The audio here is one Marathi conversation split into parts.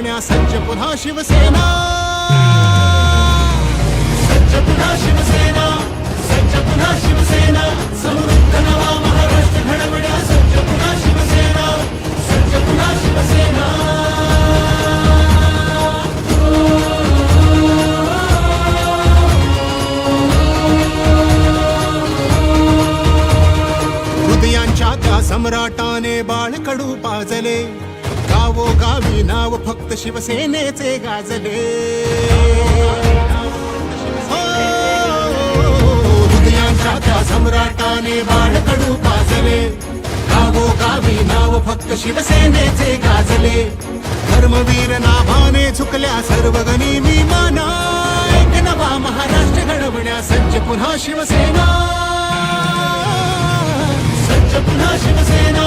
घडवण्या सज्ज पुन्हा शिवसेना. सज्ज पुन्हा शिवसेना सज्ज पुन्हा शिवसेना. समृद्ध नवा महाराष्ट्र घडवण्या सज्ज पुन्हा शिवसेना सज्ज पुन्हा शिवसेना. हृदयांच्या त्या सम्राटाने बाळकडू पाजले. गावोगावी नाव फक्त शिवसेनेचे गाजले. हो, हृदयांच्या त्या सम्राटाने बाळकडू पाजले. गावोगावी नाव फक्त शिवसेनेचे गाजले. धर्मवीर नाभाने झुकल्या सर्व मी माना. एक नवा महाराष्ट्र घडवण्या सज्ज पुन्हा शिवसेना. सज्ज पुन्हा शिवसेना.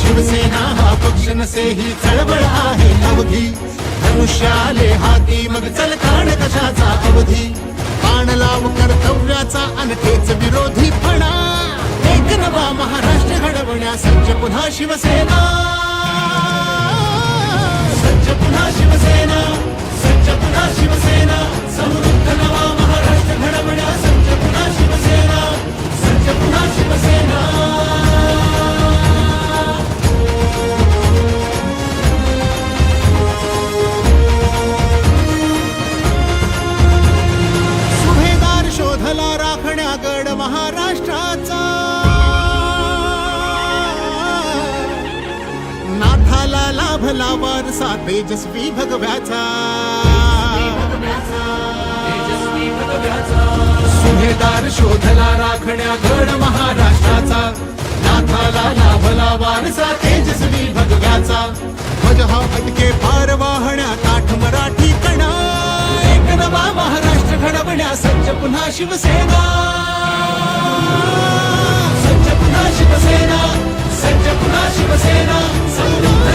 शिवसेना हा पक्ष नसे ही चळवळ आहे. अवधी धनुष्याले हाती मग चलताण कशाचा अवधी? बाण लाव कर्तव्याचा अनखेच विरोधी फणा एक नवा महाराष्ट्र घडवण्या सज्ज पुन्हा शिवसेना. सज्ज पुन्हा शिवसेना. सज्ज पुन्हा शिवसेना. समृद्ध नवा महाराष्ट्र घडवण्या राज हा फटके फार वाहण्या ताठ मराठी कणा. एक नवा महाराष्ट्र घडवण्या सज्ज पुन्हा शिवसेना. सज्ज पुन्हा शिवसेना सज्ज पुन्हा शिवसेना. समृद्ध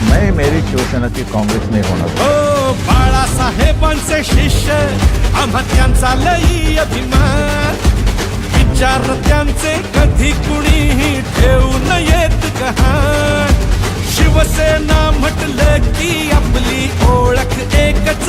मैं मेरी शिवसेना की कांग्रेस नहीं होना दूंगा बाळासाहेबांचे शिष्य आम्हा त्यांचा लई अभिमान. विचार त्यांचे कधी कुणीही ठेवू नयेत गहाण. शिवसेना म्हटलं की आपली ओळख एकच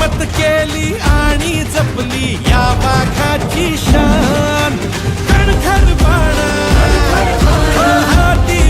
हिम्मत केली आणि जपली या वाघाची शान. कणखर बाणा. हाती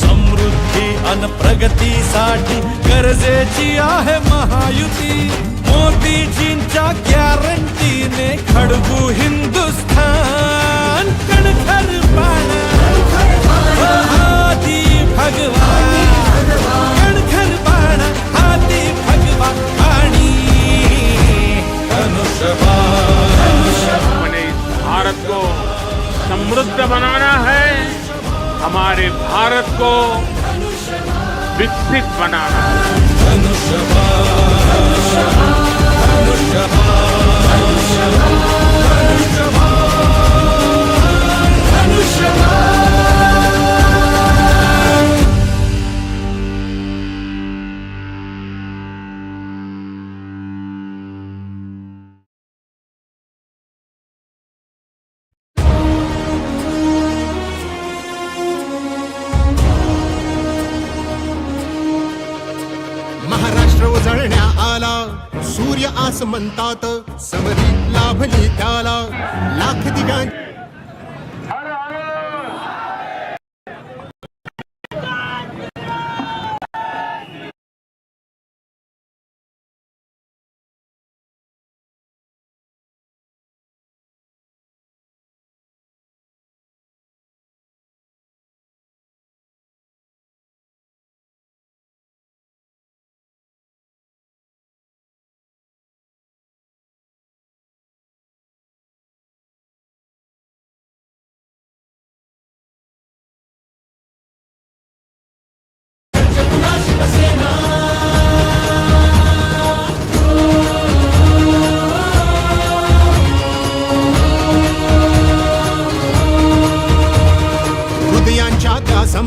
समृद्धी अन प्रगति साठी प्रगतीसाठी गरजेची आहे महायुती। मोदीजींच्या गॅरंटीने खडबू हिंदुस्थान कणखर पाणा हाती भगवा कणखर पाणा हाती भगवा आणि धनुष्यबाण हमें इस भारत को समृद्ध बनाना है। हमारे भारत को विकसित बनाना। उजळण्या आला. सूर्य आस म्हणतात समरी लाभली त्याला. लाख दिव्यांची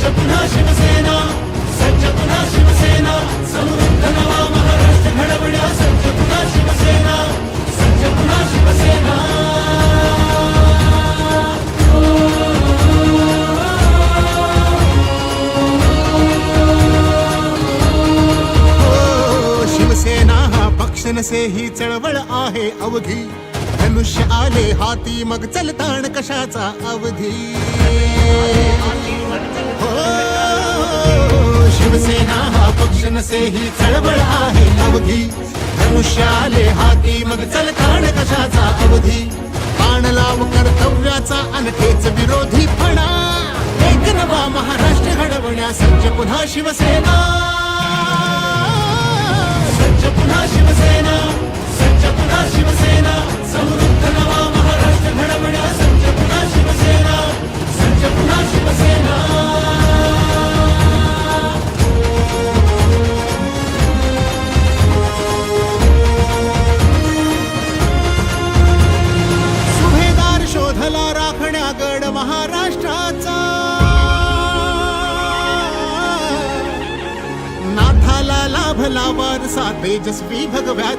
सज्ज पुन्हा शिवसेना सज्ज पुन्हा शिवसेना समृद्ध नवा महाराष्ट्र घडवण्या सज्ज पुन्हा शिवसेना सज्ज पुन्हा शिवसेना हो, शिवसेना हा पक्ष नसे ही चळवळ आहे अवघी धनुष्य आले हाती मग चलताण कशाचा अवधी? हो शिवसेना हा पक्ष नसे ही चळवळ आहे. अवधी धनुष्याले हाती मग चलताण कशाचा अवधी? बाण लाव कर्तव्याचा अनखेच विरोधी फणा. एक नवा महाराष्ट्र घडवण्या सज्ज पुन्हा शिवसेना. सज्ज पुन्हा शिवसेना. सज्ज पुन्हा शिवसेना. समृद्ध नवा महाराष्ट्र घडवण्या सज्ज पुन्हा शिवसेना. गड महाराष्ट्राचा. नाथाला लाभला वारसा तेजस्वी भगव्याचा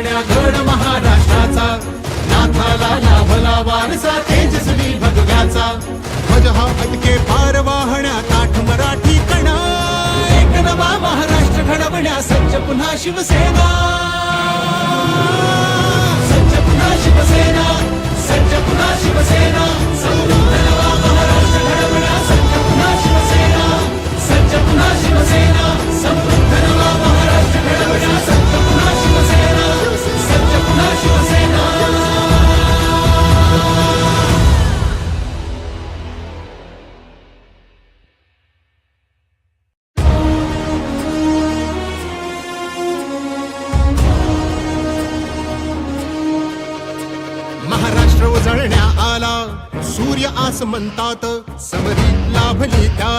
शोधला गड महाराष्ट्राचा. नाथाला लाभला वारसा तेजस्वी भगव्याचा. ध्वज हा अटके पार वाहण्या ताठ मराठी कणा. एक नवा महाराष्ट्र घडवण्या सज्ज पुन्हा शिवसेना.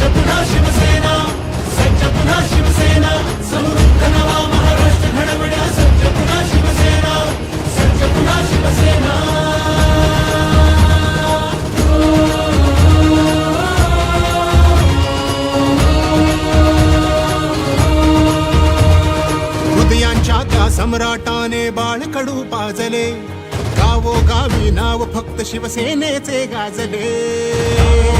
सज्ज पुन्हा शिवसेना सज्ज पुन्हा शिवसेना समृद्ध नवा महाराष्ट्र घडवण्या सज्ज पुन्हा शिवसेना सज्ज पुन्हा शिवसेना. हृदयांच्या त्या सम्राटाने बाळकडू पाजले. गावो गावी नाव फक्त शिवसेनेचे गाजले.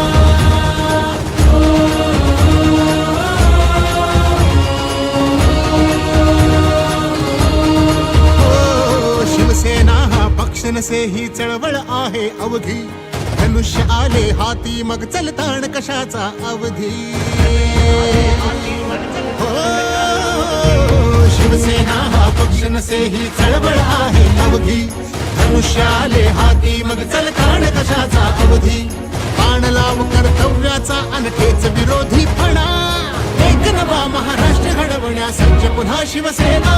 मनसे ही चळवळ आहे अवघी धनुष्य आले हाती मग चलताण कशाचा अवधी? हो, शिवसेना हा पक्ष नसे ही चळवळ आहे अवधी. धनुष्य आले हाती मग चलताण कशाचा अवधी? बाण लाव कर्तव्याचा अनखेच विरोधी फणा. एक नवा महाराष्ट्र घडवण्यास पुन्हा शिवसेना.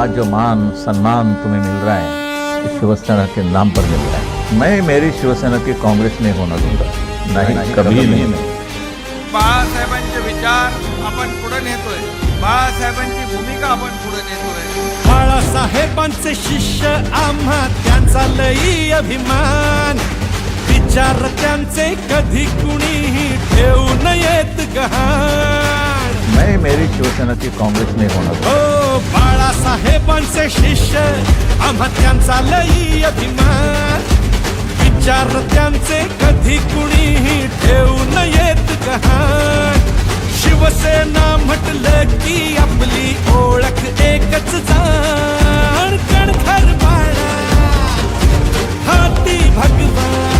आज जो मान सम्मान तुम्हें मिल रहा है इस शिवसेना के नाम पर मिल रहा है। मैं मेरी शिवसेना की कांग्रेस नहीं होना दूँगा नहीं, कभी नहीं। बाळासाहेबांचे विचार आपण पुढे नेतोय बाळासाहेबांची भूमिका आपण पुढे नेतोय. बाळासाहेबांचे शिष्य आम्हा त्यांचा लई अभिमान. विचार त्यांचे कधी कुणीही ठेवू नयेत गहाण. मैं मेरी शिवसेना की कांग्रेस ओ बाळासाहेबांचे शिष्य आम्हा त्यांचा लई अभिमान. विचार त्यांचे कधी कुणीही ठेवू नयेत गहाण. शिवसेना म्हटलं की आपली ओळख एकच जाण. कणखर बाळा हाती भगवान.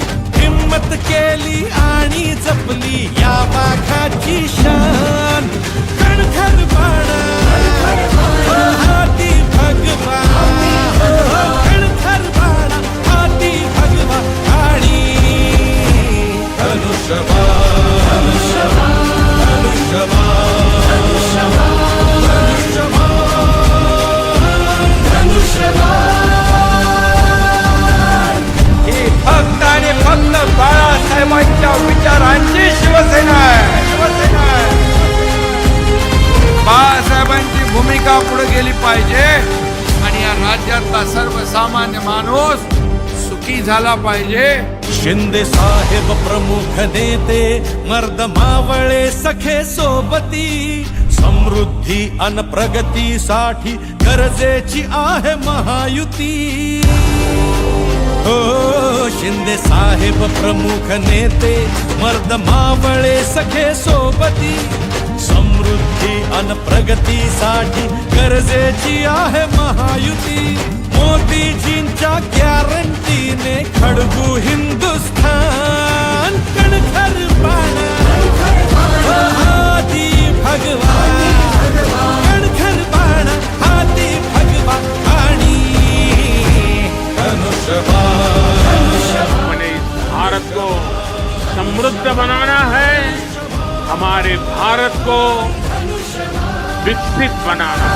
हिम्मत केली आणि जपली या वाघाची शान. कणखर हो, हो, बाणा. हाती भगवा. कणखर बाणा. हाती भगवा. पाहिजे. आणि या राज्यातला सर्वसामान्य माणूस सुखी झाला पाहिजे. शिंदे साहेब प्रमुख नेते मर्द मावळे सखे सोबती समृद्धी अन प्रगतीसाठी गरजेची आहे महायुती. हो शिंदे साहेब प्रमुख नेते मर्द मावळे सखे सोबती समृद्धी अन प्रगति प्रगतीसाठी गरजेची आहे महायुती। मोदीजींच्या गॅरंटीने खडगू हिंदुस्थान कणखर बाणा हाती भगवा कणखर बाणा हाती भगवा आणि धनुष्यबा हमें इस भारत को समृद्ध बनाना है। हमारे भारत को विकसित बनाना।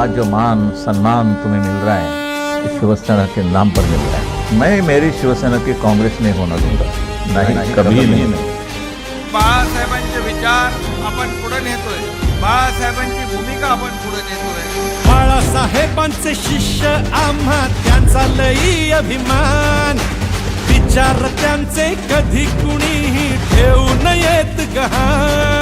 आज जो मान सम्मान तुम्हें मिल रहा है शिवसेना के नाम पर मिल रहा है। मैं मेरी शिवसेना की कांग्रेस नहीं होना दूंगा। नहीं कभी नहीं। बाळासाहेबांचे विचार आपण पुढे नेतोय. बाळासाहेबांची भूमिका आपण पुढे नेतोय. बाळासाहेबांचे शिष्य आम्हा त्यांचा लई अभिमान. विचार त्यांचे कधी कुणीही ठेवू नयेत गहाण.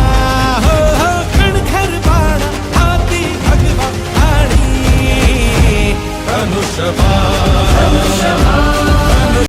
Hanu Shabbat. Hanu